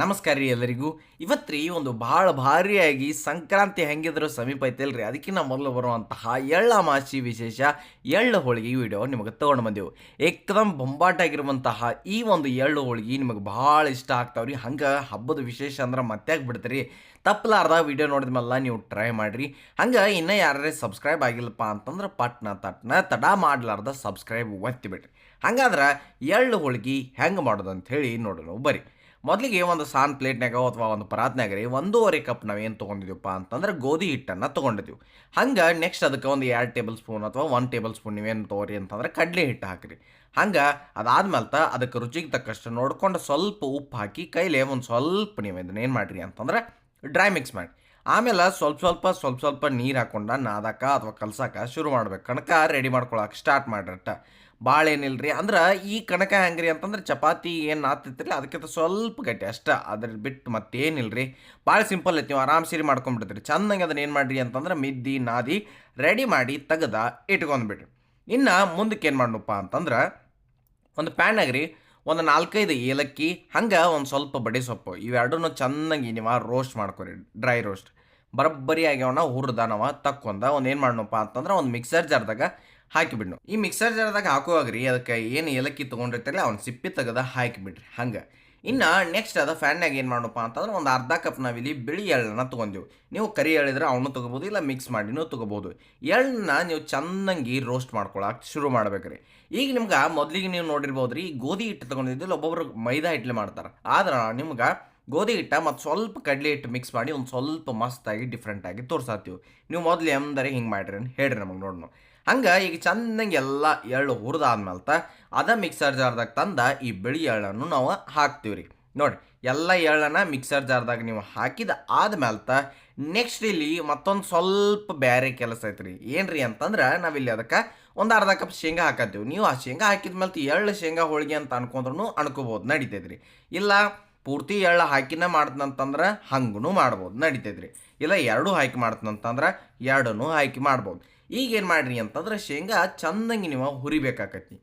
ನಮಸ್ಕಾರ ರೀ ಎಲ್ಲರಿಗೂ. ಇವತ್ತು ರೀ ಒಂದು ಭಾಳ ಭಾರಿಯಾಗಿ ಸಂಕ್ರಾಂತಿ ಹೆಂಗಿದ್ರು ಸಮೀಪ ಐತಲ್ರಿ? ಅದಕ್ಕಿಂತ ಮೊದಲು ಬರುವಂತಹ ಎಳ್ಳ ಮಾಸಿ ವಿಶೇಷ ಎಳ್ಳು ಹೋಳಿಗೆ ವಿಡಿಯೋ ನಿಮಗೆ ತೊಗೊಂಡು ಬಂದೆವು. ಏಕದಮ್ ಬೊಂಬಾಟಾಗಿರುವಂತಹ ಈ ಒಂದು ಎಳ್ಳು ಹೋಳಿಗೆ ನಿಮಗೆ ಭಾಳ ಇಷ್ಟ ಆಗ್ತಾವ್ರಿ ಹಂಗೆ ಹಬ್ಬದ ವಿಶೇಷ ಅಂದ್ರೆ ಮತ್ತೆ ಬಿಡ್ತೀರಿ ತಪ್ಪಲಾರ್ದ ವಿಡಿಯೋ ನೋಡಿದ್ಮೇಲೆ ನೀವು ಟ್ರೈ ಮಾಡಿರಿ. ಹಂಗೆ ಇನ್ನೂ ಯಾರೇ ಸಬ್ಸ್ಕ್ರೈಬ್ ಆಗಿಲ್ಲಪ್ಪ ಅಂತಂದ್ರೆ ಪಟ್ನ ತಟ್ನ ತಡ ಮಾಡ್ಲಾರ್ದ ಸಬ್ಸ್ಕ್ರೈಬ್ ಒತ್ತಿ ಬಿಡ್ರಿ. ಹಂಗಾದ್ರೆ ಎಳ್ಳು ಹೋಳಿಗೆ ಹೆಂಗೆ ಮಾಡೋದು ಹೇಳಿ ನೋಡೋಣ ಬರ್ರಿ ಮೊದಲಿಗೆ ಒಂದು ಸಾನ್ ಪ್ಲೇಟ್ನಾಗ ಅಥವಾ ಒಂದು ಪರಾತ್ನಾಗ ರೀ ಒಂದೂವರೆ ಕಪ್ ನಾವೇನು ತೊಗೊಂಡಿದ್ದೀವಪ್ಪ ಅಂತಂದ್ರೆ ಗೋಧಿ ಹಿಟ್ಟನ್ನು ತೊಗೊಂಡಿದ್ದೀವಿ ಹಂಗೆ ನೆಕ್ಸ್ಟ್ ಅದಕ್ಕೆ ಒಂದು ಎರಡು ಟೇಬಲ್ ಸ್ಪೂನ್ ಅಥವಾ ಒನ್ ಟೇಬಲ್ ಸ್ಪೂನ್ ನೀವೇನು ತೊಗೊರಿ ಅಂತಂದ್ರೆ ಕಡಲೆ ಹಿಟ್ಟು ಹಾಕಿರಿ. ಹಂಗೆ ಅದಾದ್ಮೇಲೆ ಅದಕ್ಕೆ ರುಚಿಗೆ ತಕ್ಕಷ್ಟು ನೋಡಿಕೊಂಡು ಸ್ವಲ್ಪ ಉಪ್ಪು ಹಾಕಿ ಕೈಲೇ ಒಂದು ಸ್ವಲ್ಪ ನೀವು ಇದನ್ನ ಏನು ಮಾಡಿರಿ ಅಂತಂದ್ರೆ ಡ್ರೈ ಮಿಕ್ಸ್ ಮಾಡಿ. ಆಮೇಲೆ ಸ್ವಲ್ಪ ಸ್ವಲ್ಪ ಸ್ವಲ್ಪ ಸ್ವಲ್ಪ ನೀರು ಹಾಕೊಂಡು ನಾದಕ ಅಥವಾ ಕಲ್ಸಕ್ಕೆ ಶುರು ಮಾಡ್ಬೇಕು ಕಣಕ ರೆಡಿ ಮಾಡ್ಕೊಳಕ್ಕೆ ಸ್ಟಾರ್ಟ್ ಮಾಡಿರಟ್ಟ. ಭಾಳ ಏನಿಲ್ಲ ರೀ ಅಂದ್ರೆ ಈ ಕಣಕ ಹೆಂಗ್ರಿ ಅಂತಂದ್ರೆ ಚಪಾತಿ ಏನು ಆತಿತ್ತಿರಲಿ ಅದಕ್ಕಿಂತ ಸ್ವಲ್ಪ ಗಟ್ಟಿ ಅಷ್ಟೇ. ಅದ್ರ ಬಿಟ್ಟು ಮತ್ತೇನಿಲ್ರಿ ಭಾಳ ಸಿಂಪಲ್ ಐತಿ, ನೀವು ಆರಾಮ್ ಸೀರಿ ಮಾಡ್ಕೊಂಡ್ಬಿಡ್ತೀರಿ ಚೆನ್ನಾಗಿ ಅದನ್ನ ಏನು ಮಾಡಿರಿ ಅಂತಂದ್ರೆ ಮಿದ್ದಿ, ನಾದಿ ರೆಡಿ ಮಾಡಿ ತೆಗ್ದ ಇಟ್ಕೊಂಡ್ಬಿಡ್ರಿ ಇನ್ನು ಮುಂದಕ್ಕೆ ಏನು ಮಾಡಣಪ್ಪ ಅಂತಂದ್ರೆ ಒಂದು ಪ್ಯಾನ್ ರೀ ಒಂದು ನಾಲ್ಕೈದು ಏಲಕ್ಕಿ, ಹಂಗೆ ಒಂದು ಸ್ವಲ್ಪ ಬಡಿ ಸೊಪ್ಪು ಇವೆರಡೂ ಚೆನ್ನಾಗಿ ನೀವು ರೋಸ್ಟ್ ಮಾಡ್ಕೊರಿ, ಡ್ರೈ ರೋಸ್ಟ್. ಬರಬ್ಬರಿ ಆಗ್ಯವನ್ನ ಹುರಿದ ನಾವು ತಕ್ಕೊಂಡ ಒಂದು ಏನು ಮಾಡಣಪ್ಪ ಅಂತಂದ್ರೆ ಒಂದು ಮಿಕ್ಸರ್ ಜಾರ್ದಾಗ ಹಾಕಿಬಿಡ್ನು. ಈ ಮಿಕ್ಸರ್ ಜಾರ್ದಾಗ ಹಾಕುವಾಗ್ರಿ, ಅದಕ್ಕೆ ಏನು ಏಲಕ್ಕಿ ತೊಗೊಂಡಿರ್ತಾರಲ್ಲ, ಅವ್ನ ಸಿಪ್ಪಿ ತೆಗೆದ ಹಾಕಿಬಿಡ್ರಿ, ಹಂಗೆ. ಇನ್ನು ನೆಕ್ಸ್ಟ್ ಅದು ಫ್ಯಾನ್ನಾಗ ಏನು ಮಾಡೋಪ್ಪ ಅಂತಂದ್ರೆ, ಒಂದು ಅರ್ಧ ಕಪ್ ನಾವಿಲ್ಲಿ ಬಿಳಿ ಎಳ್ಳನ್ನ ತೊಗೊಂಡೆವು ನೀವು ಕರಿ ಎಳ್ಳಿದ್ರೆ ಅವನು ತೊಗೋಬೋದು, ಇಲ್ಲ ಮಿಕ್ಸ್ ಮಾಡಿನೂ ತೊಗೋಬೋದು. ಎಳ್ಳನ್ನ ನೀವು ಚೆನ್ನಾಗಿ ರೋಸ್ಟ್ ಮಾಡ್ಕೊಳಕ್ಕೆ ಶುರು ಮಾಡ್ಬೇಕ್ರಿ. ಈಗ ನಿಮ್ಗೆ ಮೊದಲಿಗೆ ನೀವು ನೋಡಿರ್ಬೋದು ರೀ ಗೋಧಿ ಹಿಟ್ಟು ತೊಗೊಂಡಿದ್ದಿಲ್ಲ, ಒಬ್ಬೊಬ್ರು ಮೈದಾ ಹಿಟ್ಲಿ ಮಾಡ್ತಾರೆ. ಆದ್ರೆ ನಿಮ್ಗೆ ಗೋಧಿ ಹಿಟ್ಟ ಮತ್ತು ಸ್ವಲ್ಪ ಕಡಲೆ ಹಿಟ್ಟು ಮಿಕ್ಸ್ ಮಾಡಿ ಒಂದು ಸ್ವಲ್ಪ ಮಸ್ತಾಗಿ ಡಿಫ್ರೆಂಟಾಗಿ ತೋರ್ಸಾತೀವಿ ನೀವು ಮೊದಲು ಎಂದರೆ ಹಿಂಗೆ ಮಾಡಿರಿ ಅಂತ ಹೇಳ್ರಿ ನಮಗೆ ನೋಡೋಣ ಹಂಗೆ ಈಗ ಚೆನ್ನಾಗಿ ಎಲ್ಲ ಎಳ್ಳು ಹುರಿದಾದ್ಮೇಲೆ ಅದ ಮಿಕ್ಸರ್ ಜಾರ್ದಾಗ ತಂದ ಈ ಬಿಳಿ ಎಳ್ಳನ್ನು ನಾವು ಹಾಕ್ತೀವಿ ರೀ ನೋಡಿ ಎಲ್ಲ ಎಳ್ಳನ್ನು ಮಿಕ್ಸರ್ ಜಾರ್ದಾಗ ನೀವು ಹಾಕಿದ ಆದ್ಮೇಲೆ ನೆಕ್ಸ್ಟ್ ಇಲ್ಲಿ ಮತ್ತೊಂದು ಸ್ವಲ್ಪ ಬೇರೆ ಕೆಲಸ ಐತೆ ರೀ ಏನು ರೀ ಅಂತಂದ್ರೆ ನಾವಿಲ್ಲಿ ಅದಕ್ಕೆ ಒಂದು ಅರ್ಧ ಕಪ್ ಶೇಂಗಾ ಹಾಕತ್ತೀವಿ. ನೀವು ಆ ಶೇಂಗಾ ಹಾಕಿದ್ಮೇಲೆ ಎಳ್ಳು ಶೇಂಗಾ ಹೋಳಿಗೆ ಅಂತ ಅನ್ಕೊಂಡ್ರು ಅನ್ಕೋಬೋದು, ನಡಿತೈತ್ರಿ. ಇಲ್ಲ ಪೂರ್ತಿ ಎಳ್ಳು ಹಾಕಿನ ಮಾಡ್ತಂತಂದ್ರೆ ಹಂಗೂ ಮಾಡ್ಬೋದು, ನಡಿತೈತ್ರಿ. ಇಲ್ಲ ಎರಡೂ ಹಾಕಿ ಮಾಡ್ತಂತಂದ್ರೆ ಎರಡನ್ನೂ ಹಾಕಿ ಮಾಡ್ಬೋದು. ಈಗ ಏನು ಮಾಡ್ರಿ ಅಂತಂದ್ರೆ ಶೇಂಗಾ ಚಂದಂಗಿ ನೀವು ಹುರಿಬೇಕಾಕತಿ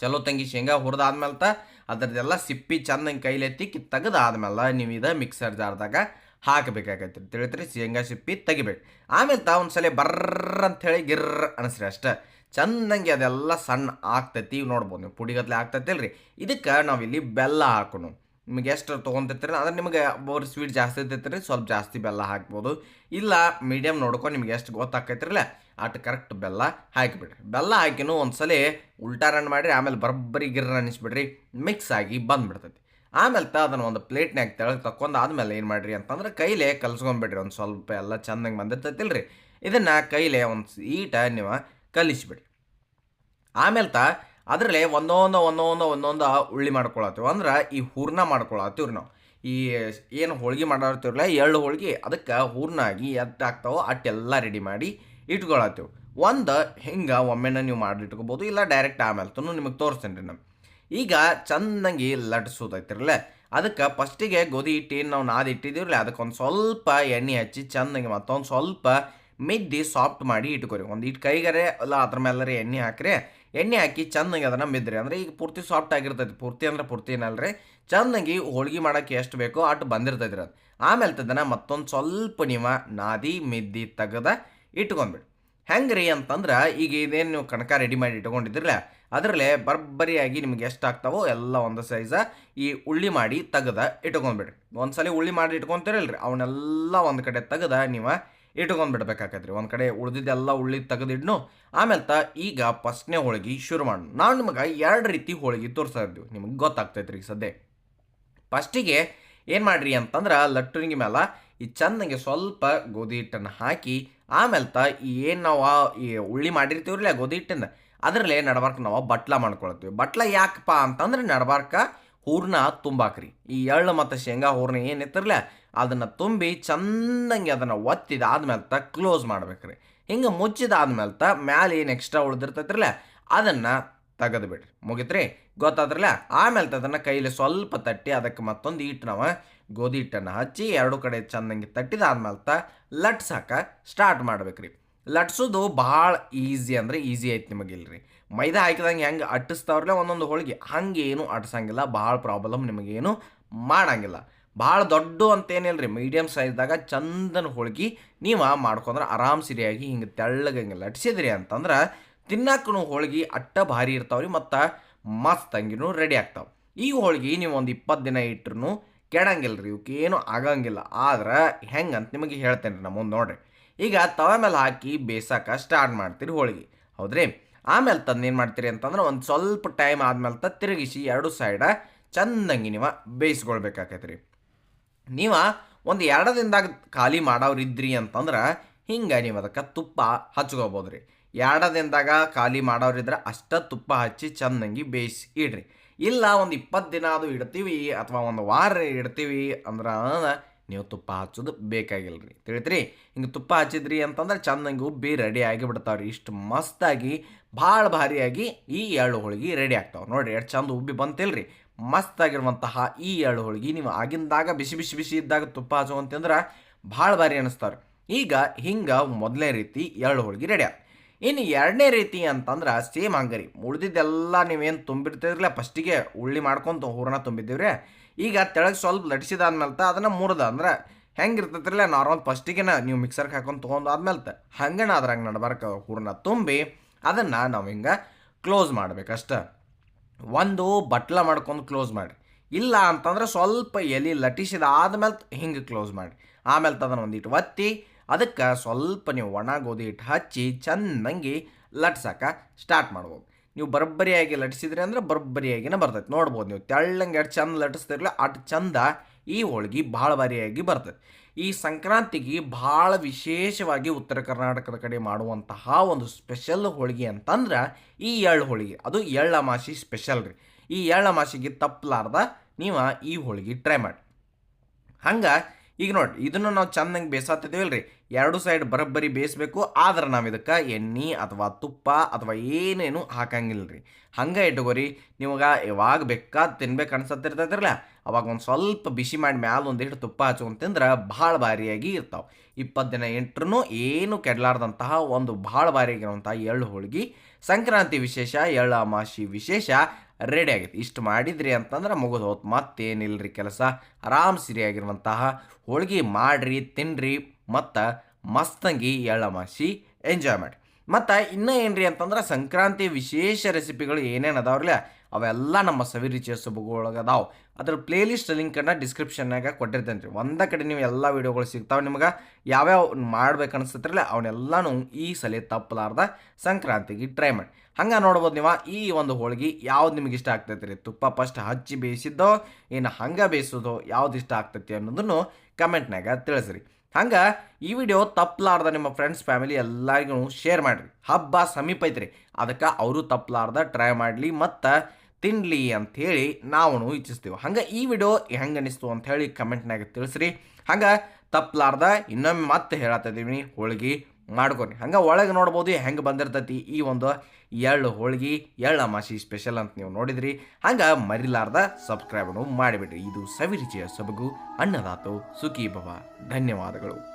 ಚಲೋ ತಂಗಿ ಶೇಂಗಾ ಹುರಿದಾದ್ಮೇಲೆ ತ ಅದರದೆಲ್ಲ ಸಿಪ್ಪಿ ಚಂದಂಗೆ ಕೈಲೆತ್ತಿ ಕಿ ತೆಗೆದಾದ್ಮೇಲೆ ನೀವು ಇದು ಮಿಕ್ಸರ್ ಜಾರ್ದಾಗ ಹಾಕಬೇಕಾಗತ್ತೆ ತಿಳಿತ್ರಿ ಶೇಂಗಾ ಸಿಪ್ಪಿ ತೆಗಿಬೇಕು. ಆಮೇಲೆ ತಾ ಒಂದ್ಸಲ ಬರ್ರ ಅಂಥೇಳಿ ಗಿರ್ರ ಅನಿಸ್ರಿ ಅಷ್ಟೇ. ಚಂದಂಗೆ ಅದೆಲ್ಲ ಸಣ್ಣ ಆಗ್ತೈತಿ ನೋಡ್ಬೋದು ನೀವು. ಪುಡಿಗತ್ಲೆ ಆಗ್ತೈತಿಲ್ರಿ. ಇದಕ್ಕೆ ನಾವಿಲ್ಲಿ ಬೆಲ್ಲ ಹಾಕೋಣ ನಿಮಗೆ ಎಷ್ಟು ತೊಗೊಂತಿರ್ತೀರಿ ಅಂದ್ರೆ ನಿಮಗೆ ಬೋರ್ ಸ್ವೀಟ್ ಜಾಸ್ತಿ ಇರ್ತೈತ್ರಿ, ಸ್ವಲ್ಪ ಜಾಸ್ತಿ ಬೆಲ್ಲ ಹಾಕ್ಬೋದು. ಇಲ್ಲ ಮೀಡಿಯಮ್ ನೋಡ್ಕೊಂಡು ನಿಮ್ಗೆ ಎಷ್ಟು ಗೊತ್ತಾಕೈತಿರಲ್ಲ ಅಷ್ಟು ಕರೆಕ್ಟ್ ಬೆಲ್ಲ ಹಾಕಿಬಿಡ್ರಿ. ಬೆಲ್ಲ ಹಾಕಿನೂ ಒಂದ್ಸಲ ಉಲ್ಟಾ ರನ್ ಮಾಡಿರಿ, ಆಮೇಲೆ ಬರೋಬ್ಬರಿ ಗಿರ್ರ ಅನ್ನಿಸ್ಬಿಡ್ರಿ ಮಿಕ್ಸ್ ಆಗಿ ಬಂದ್ಬಿಡ್ತೈತಿ. ಆಮೇಲೆ ತ ಅದನ್ನು ಒಂದು ಪ್ಲೇಟ್ನಾಗ ತೆಳಗೆ ತಕ್ಕೊಂಡು ಆದಮೇಲೆ ಏನು ಮಾಡಿರಿ ಅಂತಂದ್ರೆ ಕೈಲೇ ಕಲ್ಸ್ಕೊಂಬಿಡ್ರಿ, ಒಂದು ಸ್ವಲ್ಪ ಎಲ್ಲ ಚಂದಂಗೆ ಬಂದಿರ್ತೈತಿಲ್ರಿ. ಇದನ್ನು ಕೈಲೇ ಒಂದು ಈಟ ನೀವು ಕಲಿಸ್ಬಿಡ್ರಿ. ಆಮೇಲೆ ತ ಅದರಲ್ಲಿ ಒಂದೊಂದು ಒಂದೊಂದು ಒಂದೊಂದು ಉಳ್ಳಿ ಮಾಡ್ಕೊಳತ್ತೀವಿ. ಅಂದ್ರೆ ಈ ಹೂರ್ಣ ಮಾಡ್ಕೊಳತ್ತೀವ್ರಿ ನಾವು. ಈ ಏನು ಹೋಳ್ಗೆ ಮಾಡಿರ್ತೀವಲ್ಲ ಎಳ್ಳು ಹೋಳ್ಗೆ, ಅದಕ್ಕೆ ಹೂರ್ಣ ಆಗಿ ಎದ್ದಾಗ್ತಾವೋ ಅಟ್ಟೆಲ್ಲ ರೆಡಿ ಮಾಡಿ ಇಟ್ಕೊಳತ್ತೀವಿ. ಒಂದು, ಹಿಂಗೆ ಒಮ್ಮೆನ ನೀವು ಮಾಡಿ ಇಟ್ಕೋಬೋದು, ಇಲ್ಲ ಡೈರೆಕ್ಟ್ ಆಮೇಲೆ ತನು ನಿಮಗೆ ತೋರಿಸ್ತೇನೆ ರೀ ನಮ್ಮ ಈಗ ಚೆನ್ನಾಗಿ ಲಟ್ಸೋದೈತಿರಲ್ಲ ಅದಕ್ಕೆ ಫಸ್ಟಿಗೆ ಗೋಧಿ ಹಿಟ್ಟು ಏನು ನಾವು ನಾದಿ ಇಟ್ಟಿದ್ದೀವ್ರಲ್ಲ ಅದಕ್ಕೆ ಒಂದು ಸ್ವಲ್ಪ ಎಣ್ಣೆ ಹಚ್ಚಿ ಚಂದಂಗೆ ಮತ್ತೊಂದು ಸ್ವಲ್ಪ ಮಿದ್ದಿ ಸಾಫ್ಟ್ ಮಾಡಿ ಇಟ್ಕೊರಿ. ಒಂದು ಇಟ್ಟು ಕೈಗಾರೆ ಅಲ್ಲ ಅದ್ರ ಮೇಲೆ ಎಣ್ಣೆ ಹಾಕ್ರಿ. ಎಣ್ಣೆ ಹಾಕಿ ಚೆನ್ನಾಗಿ ಅದನ್ನು ಮಿದ್ರಿ. ಅಂದ್ರೆ ಈಗ ಪೂರ್ತಿ ಸಾಫ್ಟ್ ಆಗಿರ್ತೈತಿ. ಪೂರ್ತಿ ಅಂದ್ರೆ ಪೂರ್ತಿ ಏನಲ್ರಿ ಚೆನ್ನಾಗಿ ಹೋಳ್ಗೆ ಮಾಡೋಕ್ಕೆ ಎಷ್ಟು ಬೇಕೋ ಅಷ್ಟು ಬಂದಿರ್ತೈತಿ ಅದು. ಆಮೇಲೆ ತದನ ಮತ್ತೊಂದು ಸ್ವಲ್ಪ ನೀವು ನಾದಿ, ಮಿದ್ದಿ ತೆಗೆದ ಇಟ್ಕೊಂಡ್ಬಿಡಿ. ಹೆಂಗೆ ರೀ ಅಂತಂದ್ರೆ, ಈಗ ಇದೇನು ನೀವು ಕಣಕ ರೆಡಿ ಮಾಡಿ ಇಟ್ಕೊಂಡಿದ್ರಲ್ಲ ಅದರಲ್ಲೇ ಬರ್ಬರಿಯಾಗಿ ನಿಮ್ಗೆ ಎಷ್ಟು ಆಗ್ತಾವೋ ಎಲ್ಲ ಒಂದು ಸೈಜ ಈ ಉಳ್ಳಿ ಮಾಡಿ ತೆಗೆದ ಇಟ್ಕೊಂಡ್ಬಿಡ್ರಿ. ಒಂದ್ಸಲ ಉಳ್ಳಿ ಮಾಡಿ ಇಟ್ಕೊಂತೀರಲ್ರಿ, ಅವನ್ನೆಲ್ಲ ಒಂದು ಕಡೆ ತೆಗೆದ ನೀವು ಇಟ್ಕೊಂಡ್ಬಿಡ್ಬೇಕಾಕತ್ರಿ. ಒಂದು ಕಡೆ ಉಳಿದಿದ್ದೆಲ್ಲ ಉಳ್ಳಿ ತೆಗೆದಿಡ್ನು, ಆಮೇಲೆ ತ ಈಗ ಫಸ್ಟ್ನೇ ಹೋಳಿಗೆ ಶುರು ಮಾಡೋಣ ನಾವು ನಿಮಗೆ ಎರಡು ರೀತಿ ಹೋಳಿಗೆ ತೋರಿಸ್ತಾ ಇದ್ದೀವಿ ನಿಮಗೆ ಗೊತ್ತಾಗ್ತೈತ್ರಿ ರೀ ಸದ್ಯ. ಫಸ್ಟಿಗೆ ಏನು ಮಾಡ್ರಿ ಅಂತಂದ್ರೆ, ಲಟ್ಟುನಿಗೆ ಮೇಲೆ ಈ ಚಂದಂಗೆ ಸ್ವಲ್ಪ ಗೋಧಿ ಹಿಟ್ಟನ್ನು ಹಾಕಿ ಆಮೇಲೆ ತ ಈ ಏನು ನಾವು ಈ ಉಳ್ಳಿ ಮಾಡಿರ್ತೀವ್ರಲ್ಲ ಗೋಧಿ ಹಿಟ್ಟಿಂದ ಅದರಲ್ಲೇ ನಡಬಾರ್ಕ ನಾವು ಬಟ್ಲ ಮಾಡ್ಕೊಳ್ತೀವಿ ಬಟ್ಲ ಯಾಕಪ್ಪ ಅಂತಂದ್ರೆ ನಡಬಾರ್ಕ ಹೂರ್ಣ ತುಂಬಾಕ್ರಿ. ಈ ಎಳ್ಳು ಮತ್ತು ಶೇಂಗಾ ಹೂರ್ಣ ಏನಿತ್ತಿರಲ್ಲ ಅದನ್ನು ತುಂಬಿ ಚಂದಂಗೆ ಅದನ್ನು ಒತ್ತಿದ ಆದ್ಮೇಲೆ ತ ಕ್ಲೋಸ್ ಮಾಡ್ಬೇಕ್ರಿ. ಹಿಂಗೆ ಮುಚ್ಚಿದಾದ್ಮೇಲೆ ತ ಮ್ಯಾಲೆ ಏನು ಎಕ್ಸ್ಟ್ರಾ ಉಳಿದಿರ್ತೈತ್ರಲ್ಲ ಅದನ್ನು ತೆಗೆದು ಬಿಡ್ರಿ ಮುಗಿತ್ರಿ? ಗೊತ್ತಾದ್ರಲ್ಲ ಆಮೇಲೆ ಅದನ್ನು ಕೈಲಿ ಸ್ವಲ್ಪ ತಟ್ಟಿ ಅದಕ್ಕೆ ಮತ್ತೊಂದು ಹಿಟ್ಟು ನಾವು ಗೋಧಿ ಹಿಟ್ಟನ್ನು ಹಚ್ಚಿ ಎರಡು ಕಡೆ ಚಂದಂಗೆ ತಟ್ಟಿದಾದ್ಮೇಲೆ ತ ಲಟ್ಸಾಕ ಸ್ಟಾರ್ಟ್ ಮಾಡ್ಬೇಕ್ರಿ. ಲಟ್ಸೋದು ಭಾಳ ಈಸಿ ಅಂದರೆ ಈಸಿ ನಿಮಗೆ ಇಲ್ರಿ ಮೈದಾ ಹಾಕಿದಂಗೆ ಹೆಂಗೆ ಅಟ್ಟಿಸ್ತಾವ್ರಲ್ಲ ಒಂದೊಂದು ಹೋಳಿಗೆ ಹಂಗೆ ಏನು ಅಟ್ಸಂಗಿಲ್ಲ, ಭಾಳ ಪ್ರಾಬ್ಲಮ್ ನಿಮಗೇನು ಮಾಡಂಗಿಲ್ಲ. ಭಾಳ ದೊಡ್ಡ ಅಂತೇನಿಲ್ಲ ರೀ ಮೀಡಿಯಮ್ ಸೈಜ್ದಾಗ ಚಂದನ ಹೋಳ್ಗೆ ನೀವು ಮಾಡ್ಕೊಂಡ್ರೆ ಆರಾಮ್ ಸರಿಯಾಗಿ ಹಿಂಗೆ ತೆಳ್ಳಗೆ ಹಿಂಗೆ ಲಟ್ಸಿದ್ರಿ ಅಂತಂದ್ರೆ ತಿನ್ನಕ್ಕೂ ಹೋಳ್ಗೆ ಅಟ್ಟ ಭಾರಿ ಇರ್ತಾವ್ರಿ ಮತ್ತು ಮಸ್ತ್ ಹಂಗಿನೂ ರೆಡಿ ಆಗ್ತಾವೆ. ಈ ಹೋಳ್ಗೆ ನೀವು ಒಂದು ಇಪ್ಪತ್ತು ದಿನ ಇಟ್ರು ಕೆಡಂಗಿಲ್ಲ ರೀ ಇವಕ್ಕೇನು ಆಗಂಗಿಲ್ಲ. ಆದ್ರೆ ಹೆಂಗೆ ಅಂತ ನಿಮಗೆ ಹೇಳ್ತೇನೆ ರೀ ಮುಂದೆ ನೋಡ್ರಿ. ಈಗ ತವ ಮೇಲೆ ಹಾಕಿ ಬೇಸಾಕ ಸ್ಟಾರ್ಟ್ ಮಾಡ್ತೀರಿ ಹೋಳಿಗೆ. ಹೌದ್ರಿ? ಆಮೇಲೆ ತಂದು ಏನು ಮಾಡ್ತೀರಿ ಅಂತಂದ್ರೆ ಒಂದು ಸ್ವಲ್ಪ ಟೈಮ್ ಆದ್ಮೇಲೆ ತ ತಿರುಗಿಸಿ ಎರಡು ಸೈಡ ಚಂದಂಗಿ ನೀವು ಬೇಯಿಸ್ಕೊಳ್ಬೇಕಾಕೈತೆ ರೀ ನೀವು ಒಂದು ಎರಡು ದಿನದಾಗ ಖಾಲಿ ಮಾಡೋರಿದ್ರಿ ಅಂತಂದ್ರೆ ಹಿಂಗೆ ನೀವು ಅದಕ್ಕೆ ತುಪ್ಪ ಹಚ್ಕೋಬೋದು ರೀ ಎರಡು ದಿನದಾಗ ಖಾಲಿ ಮಾಡೋರಿದ್ರೆ ಅಷ್ಟ ತುಪ್ಪ ಹಚ್ಚಿ ಚಂದಂಗಿ ಬೇಯಿಸಿ ಇಡ್ರಿ. ಇಲ್ಲ, ಒಂದು ಇಪ್ಪತ್ತು ದಿನ ಅದು ಇಡ್ತೀವಿ ಅಥವಾ ಒಂದು ವಾರ ಇಡ್ತೀವಿ ಅಂದ್ರೆ ನೀವು ತುಪ್ಪ ಹಚ್ಚೋದು ಬೇಕಾಗಿಲ್ಲ ರೀ ತಿಳಿತ್ರಿ? ಹಿಂಗೆ ತುಪ್ಪ ಹಚ್ಚಿದ್ರಿ ಅಂತಂದ್ರೆ ಚಂದಂಗಿ ಉಬ್ಬಿ ರೆಡಿ ಆಗಿ ಬಿಡ್ತಾವ್ರಿ ಇಷ್ಟು ಮಸ್ತಾಗಿ, ಭಾಳ ಭಾರಿಯಾಗಿ ಈ ಎಳ್ಳು ಹೋಳಿಗೆ ರೆಡಿ ಆಗ್ತಾವೆ. ನೋಡಿರಿ, ಎಷ್ಟು ಚಂದ ಉಬ್ಬಿ ಬಂತಿಲ್ರಿ. ಮಸ್ತಾಗಿರುವಂತಹ ಈ ಎಳ್ಳು ಹೋಳಿಗೆ ನೀವು ಆಗಿಂದಾಗ ಬಿಸಿ ಬಿಸಿ ಬಿಸಿ ಇದ್ದಾಗ ತುಪ್ಪ ಹಚ್ಚುವಂತಂದ್ರೆ ಭಾಳ ಭಾರಿ ಅನ್ನಿಸ್ತಾವ್ರಿ ಈಗ ಹಿಂಗೆ ಮೊದಲನೇ ರೀತಿ ಎಳ್ಳು ಹೋಳಿಗೆ ರೆಡಿ ಆಗ ಇನ್ನು ಎರಡನೇ ರೀತಿ ಅಂತಂದ್ರೆ ಸೇಮ್ ಹಂಗರಿ ಉಳಿದಿದ್ದೆಲ್ಲ ನೀವೇನು ತುಂಬಿರ್ತಿದ್ರಲ್ಲ ಫಸ್ಟಿಗೆ ಉಳ್ಳಿ ಮಾಡ್ಕೊಂತ ಹೂರಣ ತುಂಬಿದ್ದೀವ್ರಿ. ಈಗ ತೆಳಗೆ ಸ್ವಲ್ಪ ಲಟ್ಸಿದಾದ್ಮೇಲೆ ಅದನ್ನು ಮುರಿದ ಅಂದ್ರೆ ಹೆಂಗೆ ಇರ್ತೈತ್ರಲ್ಲ ನಾರ್ಮಲ್ ಫಸ್ಟಿಗೆ ನೀವು ಮಿಕ್ಸರ್ಗೆ ಹಾಕೊಂಡು ತೊಗೊಂಡು ಆದ್ಮೇಲೆ ಹಂಗೆ ಅದ್ರಾಗ ನಡ್ಬಾರ್ಕ ಹೂರಣ ತುಂಬಿ ಅದನ್ನು ನಾವು ಹಿಂಗೆ ಕ್ಲೋಸ್ ಮಾಡ್ಬೇಕಷ್ಟ ಒಂದು ಬಟ್ಲ ಮಾಡ್ಕೊಂಡು ಕ್ಲೋಸ್ ಮಾಡಿ ಇಲ್ಲ ಅಂತಂದ್ರೆ ಸ್ವಲ್ಪ ಎಲೆ ಲಟಿಸಿದ ಆದ್ಮೇಲೆ ಹಿಂಗೆ ಕ್ಲೋಸ್ ಮಾಡಿ ಆಮೇಲೆ ಅದನ್ನು ಒಂದಿಟ್ಟು ಒತ್ತಿ ಅದಕ್ಕೆ ಸ್ವಲ್ಪ ನೀವು ಒಣ ಗೋಧಿ ಹಿಟ್ಟು ಹಚ್ಚಿ ಚಂದಂಗಿ ಲಟ್ಸಕ್ಕೆ ಸ್ಟಾರ್ಟ್ ಮಾಡ್ಬೋದು. ನೀವು ಬರಬ್ಬರಿಯಾಗಿ ಲಟ್ಸಿದ್ರಿ ಅಂದ್ರೆ ಬರಬ್ಬರಿಯಾಗಿನೇ ಬರ್ತೈತೆ. ನೋಡ್ಬೋದು ನೀವು ತೆಳ್ಳಂಗೆ ಎಷ್ಟು ಚಂದ ಲಟಿಸ್ತಿರಲ್ಲ ಅಷ್ಟು ಚಂದ ಈ ಹೋಳ್ಗೆ ಭಾಳ ಬಾರಿಯಾಗಿ ಬರ್ತೈತೆ. ಈ ಸಂಕ್ರಾಂತಿಗೆ ಭಾಳ ವಿಶೇಷವಾಗಿ ಉತ್ತರ ಕರ್ನಾಟಕದ ಕಡೆ ಮಾಡುವಂತಹ ಒಂದು ಸ್ಪೆಷಲ್ ಹೋಳಿಗೆ ಅಂತಂದ್ರೆ ಈ ಎಳ್ಳು ಹೋಳಿಗೆ. ಅದು ಎಳ್ಳ ಮಾಸಿ ಸ್ಪೆಷಲ್ ರೀ. ಈ ಎಳ್ಳ ಮಾಸಿಗೆ ತಪ್ಪಲಾರ್ದ ನೀವು ಈ ಹೋಳಿಗೆ ಟ್ರೈ ಮಾಡಿ. ಹಂಗೆ ಈಗ ನೋಡಿ, ಇದನ್ನು ನಾವು ಚಂದಂಗೆ ಬೇಯಿಸತ್ತಿದ್ದೀವಲ್ಲ ರೀ ಎರಡು ಸೈಡ್ ಬರೋಬ್ಬರಿ ಬೇಯಿಸ್ಬೇಕು, ಆದ್ರೆ ನಾವು ಇದಕ್ಕೆ ಎಣ್ಣೆ ಅಥವಾ ತುಪ್ಪ ಅಥವಾ ಏನೇನು ಹಾಕಂಗಿಲ್ಲ ರೀ ಹಂಗೆ ಇಟ್ಕೋರಿ, ನಿಮಗೆ ಯಾವಾಗ ಬೇಕಾದ ತಿನ್ಬೇಕು ಅನ್ಸತ್ತಿರ್ತೈತಿರಲ್ಲ. ಅವಾಗ ಒಂದು ಸ್ವಲ್ಪ ಬಿಸಿ ಮಾಡಿ ಮ್ಯಾಲ ಒಂದಿಷ್ಟು ತುಪ್ಪ ಹಚ್ಕೊಂಡು ತಿಂದ್ರೆ ಭಾಳ ಭಾರಿಯಾಗಿ ಇರ್ತಾವೆ. ಇಪ್ಪತ್ತು ದಿನ ಎಂಟ್ರೂ ಏನು ಕೆಡಲಾರ್ದಂತಹ ಒಂದು ಭಾಳ ಭಾರಿಯಾಗಿರುವಂತಹ ಎಳ್ಳು ಹೋಳಿಗೆ. ಸಂಕ್ರಾಂತಿ ವಿಶೇಷ, ಎಳ್ಳು ಅಮಾಸಿ ವಿಶೇಷ ರೆಡಿ ಆಗೈತೆ. ಇಷ್ಟು ಮಾಡಿದ್ರಿ ಅಂತಂದ್ರೆ ಮುಗಿದು ಹೋತ್. ಮತ್ತೇನಿಲ್ಲರಿ ಕೆಲಸ? ಆರಾಮ್ ಸಿರಿಯಾಗಿರುವಂತಹ ಹೋಳಿಗೆ ಮಾಡ್ರಿ, ತಿನ್ರಿ, ಮತ್ತು ಮಸ್ತಂಗಿ ಎಳ್ಳಮಾಸಿ ಎಂಜಾಯ್ ಮಾಡಿ ಮತ್ತು ಇನ್ನೂ ಏನ್ರಿ ಅಂತಂದ್ರೆ ಸಂಕ್ರಾಂತಿ ವಿಶೇಷ ರೆಸಿಪಿಗಳು ಏನೇನು ಅದಾವ್ರಲ್ಲ ಅವೆಲ್ಲ ನಮ್ಮ ಸವಿರುಚಿಯ ಸೊಬಗೊಳಗೆ ಅದಾವೆ ಅದ್ರ ಪ್ಲೇಲಿಸ್ಟ್ ಲಿಂಕನ್ನು ಡಿಸ್ಕ್ರಿಪ್ಷನ್ನಾಗ ಕೊಟ್ಟಿರ್ತೇನೆ ರೀ. ಒಂದ ಕಡೆ ನೀವು ಎಲ್ಲ ವೀಡಿಯೋಗಳು ಸಿಗ್ತಾವೆ ನಿಮ್ಗೆ. ಯಾವ್ಯಾವ ಮಾಡ್ಬೇಕು ಅನಿಸ್ತತ್ರಲ್ಲ ಅವನ್ನೆಲ್ಲನೂ ಈ ಸಲ ತಪ್ಪಲಾರ್ದ ಸಂಕ್ರಾಂತಿಗೆ ಟ್ರೈ ಮಾಡಿ. ಹಂಗೆ ನೋಡ್ಬೋದು ನೀವು ಈ ಒಂದು ಹೋಳಿಗೆ ಯಾವ್ದು ನಿಮ್ಗೆ ಇಷ್ಟ ಆಗ್ತೈತೆ ರೀ? ತುಪ್ಪ ಫಸ್ಟ್ ಹಚ್ಚಿ ಬೇಯಿಸಿದ್ದೋ, ಏನು ಹಂಗೆ ಬೇಯಿಸೋದೋ ಯಾವ್ದು ಇಷ್ಟ ಆಗ್ತೈತಿ ಅನ್ನೋದನ್ನು ಕಮೆಂಟ್ನಾಗ ತಿಳಿಸ್ರಿ. ಹಂಗೆ ಈ ವಿಡಿಯೋ ತಪ್ಪಲಾರ್ದ ನಿಮ್ಮ ಫ್ರೆಂಡ್ಸ್ ಫ್ಯಾಮಿಲಿ ಎಲ್ಲರಿಗೂ ಶೇರ್ ಮಾಡಿರಿ. ಹಬ್ಬ ಸಮೀಪ ಐತ್ರಿ. ಅದಕ್ಕೆ ಅವರು ತಪ್ಪಲಾರ್ದ ಟ್ರೈ ಮಾಡಲಿ ಮತ್ತು ತಿನ್ನಲಿ ಅಂಥೇಳಿ ನಾವು ಇಚ್ಛಿಸ್ತೀವಿ. ಹಂಗೆ ಈ ವಿಡಿಯೋ ಹೆಂಗೆ ಅನಿಸ್ತು ಅಂಥೇಳಿ ಕಮೆಂಟ್ನಾಗ ತಿಳಿಸ್ರಿ. ಹಂಗೆ ತಪ್ಪಲಾರ್ದ ಇನ್ನೊಮ್ಮೆ ಮತ್ತೆ ಹೇಳತ್ತಿದ್ದೀವಿ ಹೋಳ್ಗೆ ಮಾಡ್ಕೊರಿ. ಹಂಗೆ ಒಳಗೆ ನೋಡ್ಬೋದು ಹೆಂಗೆ ಬಂದಿರ್ತೈತಿ ಈ ಒಂದು ಎಳ್ಳು ಹೋಳ್ಗೆ, ಎಳ್ಳ ಅಮಾಸಿ ಸ್ಪೆಷಲ್ ಅಂತ ನೀವು ನೋಡಿದ್ರಿ. ಹಂಗೆ ಮರಿಲಾರ್ದ ಸಬ್ಸ್ಕ್ರೈಬನ್ನು ಮಾಡಿಬಿಡ್ರಿ. ಇದು ಸವಿರುಚಿಯ ಸೊಬಗು. ಅನ್ನದಾತು ಸುಖಿ ಭವ ಧನ್ಯವಾದಗಳು.